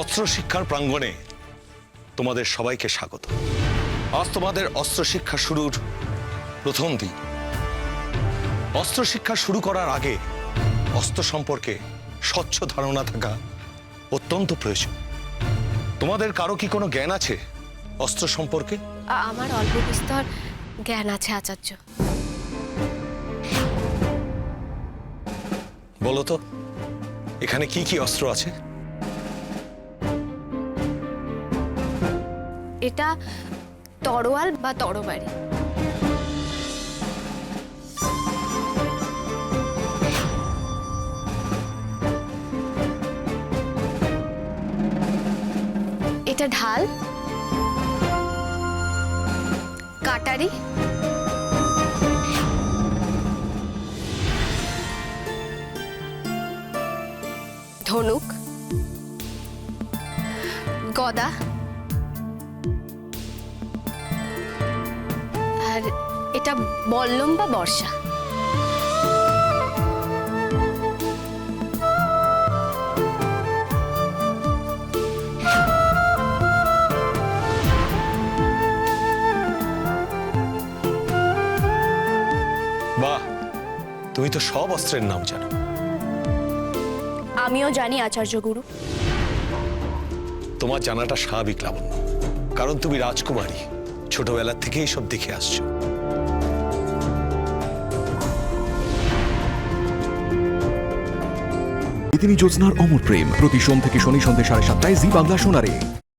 অস্ত্র শিক্ষার প্রাঙ্গণে তোমাদের সবাইকে স্বাগত। আজ তোমাদের অস্ত্র শিক্ষা শুরুর প্রথম দিন। অস্ত্র শিক্ষা শুরু করার আগে অস্ত্র সম্পর্কে স্বচ্ছ ধারণা থাকা অত্যন্ত প্রয়োজন। তোমাদের কারও কি কোনো জ্ঞান আছে অস্ত্র সম্পর্কে? আমার অল্প বিস্তর জ্ঞান আছে আচার্য। বলো তো এখানে কি কি অস্ত্র আছে? এটা তরোয়াল বা তরবারি। এটা ঢাল। কাটারি। ধনুক। গদা। আর এটা বল্লম বা বর্ষা? বাহ তুমি তো সব অস্ত্রের নাম জানো। আমিও জানি আচার্য গুরু। তোমার জানাটা স্বাভাবিক লাবণ্য। কারণ তুমি রাজকুমারী। ছোটবেলা থেকে সব দেখে আসছো। তিনি জ্যোৎস্নার অমর প্রেম। প্রতি সোম থেকে শনি সন্ধ্যে সাড়ে সাতটায় জি বাংলা শোনারে